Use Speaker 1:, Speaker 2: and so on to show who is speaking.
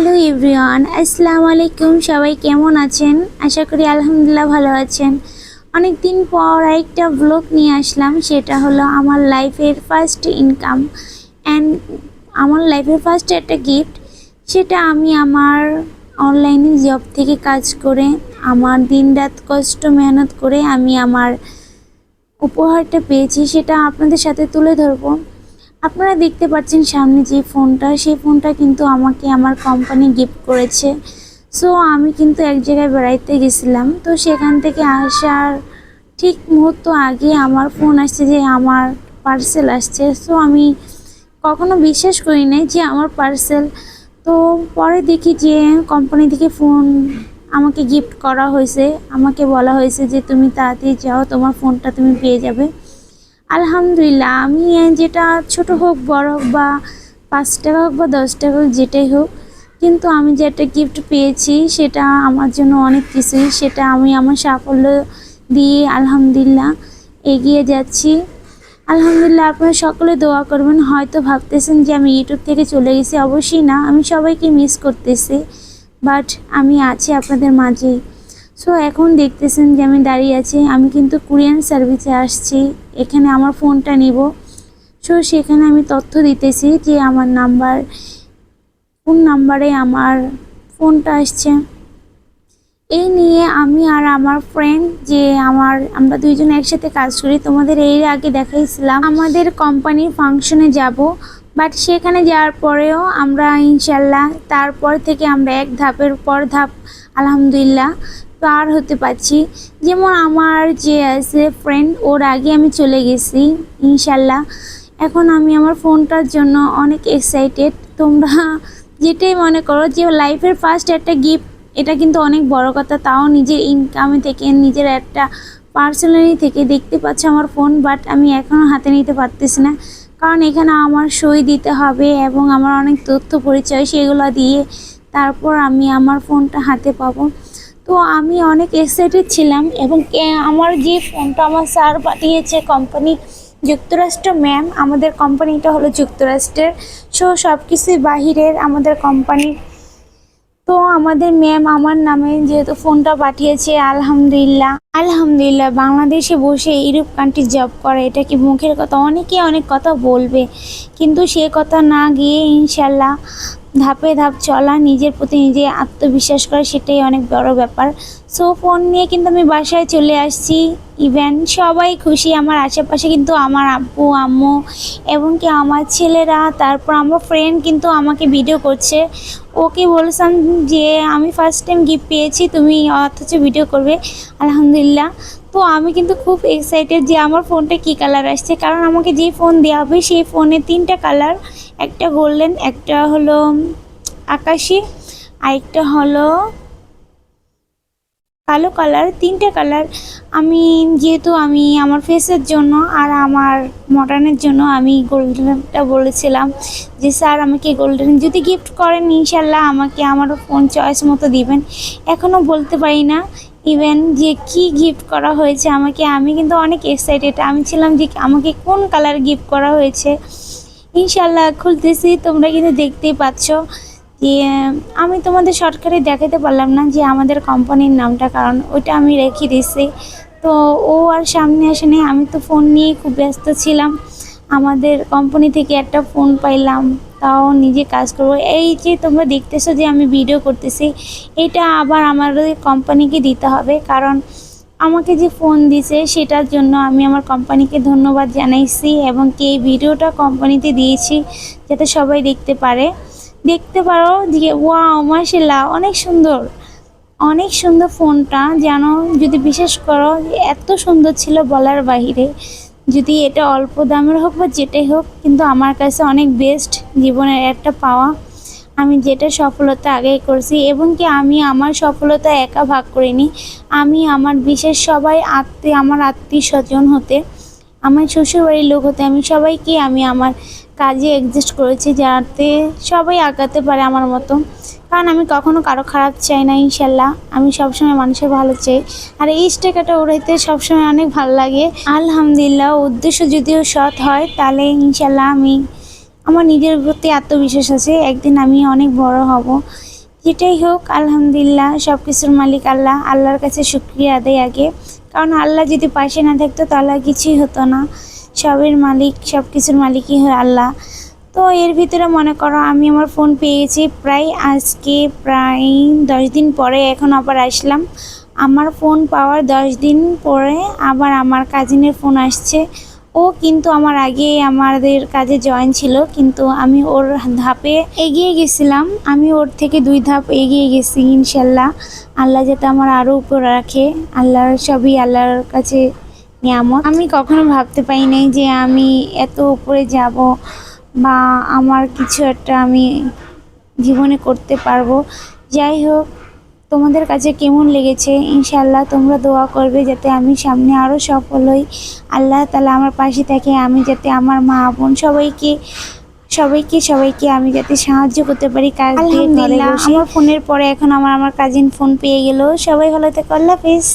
Speaker 1: Hello everyone আসসালামু আলাইকুম সবাই কেমন আছেন? আশা করি আলহামদুলিল্লাহ ভালো আছেন। অনেক দিন পর একটা ব্লগ নিয়ে আসলাম। সেটা হলো আমার লাইফের ফার্স্ট ইনকাম অ্যান্ড আমার লাইফের ফার্স্ট একটা গিফট সেটা আমি আমার অনলাইনে জব থেকে কাজ করে, আমার দিনরাত কষ্ট মেহনত করে আমি আমার উপহারটা পেয়েছি। সেটা আপনাদের সাথে তুলে ধরবো। আপনারা দেখতে পাচ্ছেন সামনে যে ফোনটা, সেই ফোনটা কিন্তু আমাকে আমার কোম্পানি গিফট করেছে। সো আমি কিন্তু এক জায়গায় বেড়াইতে গেছিলাম। তো সেখান থেকে আসার ঠিক মুহূর্ত আগে আমার ফোন আসছে যে আমার পার্সেল আসছে। সো আমি কখনো বিশ্বাস করি নাই যে আমার পার্সেল তো পরে দেখি যে কোম্পানি থেকে ফোন আমাকে গিফট করা হয়েছে। আমাকে বলা হয়েছে যে, তুমি তাড়াতাড়ি যাও, তোমার ফোনটা তুমি পেয়ে যাবে। আলহামদুলিল্লাহ, আমি যেটা ছোট হোক, বড় হোক বা পাঁচ টাকা হোক বা দশ টাকা হোক, যেটাই হোক, কিন্তু আমি যে একটা গিফট পেয়েছি, সেটা আমার জন্য অনেক কিছুই, সেটা আমি আমার সাফল্য দিয়ে আলহামদুলিল্লাহ এগিয়ে যাচ্ছি। আলহামদুলিল্লাহ, আপনারা সকলে দোয়া করবেন। হয়তো ভাবতেছেন যে আমি ইউটিউব থেকে চলে গেছি, অবশ্যই না, আমি সবাইকে মিস করতেছি বাট আমি আছি আপনাদের মাঝেই। সো এখন দেখতেছেন যে আমি দাঁড়িয়ে আছি। আমি কিন্তু কুরিয়ান সার্ভিসে আসছি। এখানে আমার ফোনটা নিব। সো সেখানে আমি তথ্য দিতেছি যে আমার নাম্বার, কোন নাম্বারে আমার ফোনটা আসছে। এই নিয়ে আমি আর আমার ফ্রেন্ড যে আমার, আমরা দুইজন একসাথে কাজ করি, তোমাদের এর আগে দেখাইছিলাম। আমাদের কোম্পানির ফাংশনে যাব বাট সেখানে যাওয়ার পরেও আমরা ইনশাল্লাহ তারপর থেকে আমরা এক ধাপের পর ধাপ, আলহামদুলিল্লাহ পার হতে পারছি। যেমন আমার যে আছে ফ্রেন্ড ওর আগে আমি চলে গেছি, ইনশাল্লাহ। এখন আমি আমার ফোনটার জন্য অনেক এক্সাইটেড তোমরা যেটাই মনে করো যে লাইফের ফার্স্ট একটা গিফট এটা কিন্তু অনেক বড় কথা। তাও নিজের ইনকামে থেকে, নিজের একটা পার্সোনালি থেকে দেখতে পাচ্ছ আমার ফোন বাট আমি এখনও হাতে নিতে পারতেছি না। কারণ এখানে আমার সই দিতে হবে এবং আমার অনেক তথ্য পরিচয়, সেগুলো দিয়ে তারপর আমি আমার ফোনটা হাতে পাবো। তো আমি অনেক এক্সাইটেড ছিলাম এবং আমার যে ফোনটা আমার স্যার পাঠিয়েছে কোম্পানি যুক্তরাষ্ট্র ম্যাম আমাদের কোম্পানিটা হলো যুক্তরাষ্ট্রের। সো সব কিছুই বাহিরের আমাদের কোম্পানির তো আমাদের ম্যাম আমার নামে যেহেতু ফোনটা পাঠিয়েছে, আলহামদুলিল্লাহ। আলহামদুলিল্লাহ, বাংলাদেশে বসে ইউরোপ কান্ট্রি জব করে, এটা কি মুখের কথা? অনেকে অনেক কথা বলবে, কিন্তু সে কথা না গিয়ে ইনশাল্লাহ ধাপে ধাপ চলা, নিজের প্রতি নিজে আত্মবিশ্বাস করা, সেটাই অনেক বড় ব্যাপার। সো ফোন নিয়ে কিন্তু আমি বাসায় চলে আসছি। ইভেন সবাই খুশি, আমার আশেপাশে কিন্তু আমার আব্বু, আম্মু এবং কি আমার ছেলেরা, তারপর আমার ফ্রেন্ড কিন্তু আমাকে ভিডিও করছে। ওকে বলেছিলাম যে, আমি ফার্স্ট টাইম গিফট পেয়েছি, তুমি অথচ ভিডিও করবে। আলহামদুলিল্লাহ। তো আমি কিন্তু খুব এক্সাইটেড যে আমার ফোনটা কী কালার আসছে। কারণ আমাকে যে ফোন দেওয়া হবে, সেই ফোনে তিনটা কালার একটা গোল্ডেন একটা হলো আকাশি আরেকটা হলো কালো কালার তিনটে কালার আমি যেহেতু আমি আমার ফেসের জন্য আর আমার মডার্নের জন্য আমি গোল্ডেনটা বলেছিলাম যে, স্যার, আমাকে গোল্ডেন যদি গিফট করেন, ইনশাল্লাহ আমাকে আমার ফোন চয়েস মতো দিবেন। এখনও বলতে পারি না ইভেন যে কি গিফট করা হয়েছে আমাকে, আমি কিন্তু অনেক এক্সাইটেড আমি ছিলাম যে আমাকে কোন কালার গিফট করা হয়েছে। ইনশাল্লাহ খুলতেছি, তোমরা কিন্তু দেখতেই পাচ্ছ যে আমি তোমাদের শর্টকাটে দেখাতে পারলাম না যে আমাদের কোম্পানির নামটা, কারণ ওইটা আমি রেখে দিয়েছি। তো ও আর সামনে আসেনি আমি তো ফোন নিয়ে খুব ব্যস্ত ছিলাম। আমাদের কোম্পানি থেকে একটা ফোন পাইলাম। তাও নিজে কাজ করব। এই যে তোমরা দেখতেছো যে আমি ভিডিও করতেছি, এটা আবার আমাদের কোম্পানিকে দিতে হবে। কারণ আমাকে যে ফোন দিছে, সেটার জন্য আমি আমার কোম্পানিকে ধন্যবাদ জানাইছি এবং কি এই ভিডিওটা কোম্পানিতে দিয়েছি যাতে সবাই দেখতে পারে। দেখতে পারো যে ওয়াও মাশাল্লাহ অনেক সুন্দর। অনেক সুন্দর ফোনটা যেন যদি বিশেষ করো, এত সুন্দর ছিল বলার বাহিরে। যদি এটা অল্প দামের হোক বা যেটাই হোক, কিন্তু আমার কাছে অনেক বেস্ট জীবনের একটা পাওয়া। আমি যেটা সফলতা আগেই করছি এবং কি আমি আমার সফলতা একা ভাগ করিনি। আমি আমার বিশেষ সবাই আত্মীয়, আমার আত্মীয় স্বজন হতে, আমার শ্বশুরবাড়ির লোক হতে, আমি সবাইকে আমি আমার কাজে অ্যাডজাস্ট করেছি যাতে সবাই আগাতে পারে আমার মতো। কারণ আমি কখনো কারও খারাপ চাই না ইনশাল্লাহ আমি সবসময় মানুষের ভালো চাই। আর এই স্টেকাটা উড়াইতে সবসময় অনেক ভালো লাগে। আলহামদুলিল্লাহ, উদ্দেশ্য যদিও সৎ হয়, তাহলে ইনশাল্লাহ আমি, আমার নিজের প্রতি আত্মবিশ্বাস আছে, একদিন আমি অনেক বড় হব। যেটাই হোক, আলহামদুলিল্লাহ সব কিছুর মালিক আল্লাহ, আল্লাহর কাছে শুক্রিয়া আদায় আগে। কারণ আল্লাহ যদি পাশে না থাকতো, তাহলে কিছুই হতো না। সবের মালিক সব কিছুর মালিকই হয় আল্লাহ। তো এর ভিতরে মনে করো আমি আমার ফোন পেয়েছি প্রায় আজকে প্রায় দশ দিন পরে এখন আবার আসলাম। আমার ফোন পাওয়ার দশ দিন পরে আবার আমার কাজিনের ফোন আসছে। ও কিন্তু আমার আগে আমাদের কাজে জয়েন ছিল, কিন্তু আমি ওর ধাপে এগিয়ে গেছিলাম। আমি ওর থেকে দুই ধাপ এগিয়ে গেছি, ইনশাল্লাহ। আল্লাহ যাতে আমার আরও উপর রাখে, আল্লাহর সবই আল্লাহর কাছে নিয়ামত। আমি কখনো ভাবতে পারি নাই যে আমি এত উপরে যাব। বা আমার কিছু একটা আমি জীবনে করতে পারব। যাই হোক তোমাদের কাছে কেমন লেগেছে? ইনশাল্লাহ তোমরা দোয়া করবে যাতে আমি সামনে আরও সফল হই। আল্লাহ তালা আমার পাশে থাকে আমি যাতে আমার মা বোন সবাইকে সবাইকে সবাইকে আমি যাতে সাহায্য করতে পারি কাজ
Speaker 2: আলহামদুলিল্লাহ,
Speaker 1: আমার ফোনের পরে এখন আমার আমার কাজিন ফোন পেয়ে গেল। সবাই ভালো থেকে আল্লাহ হাফেজ।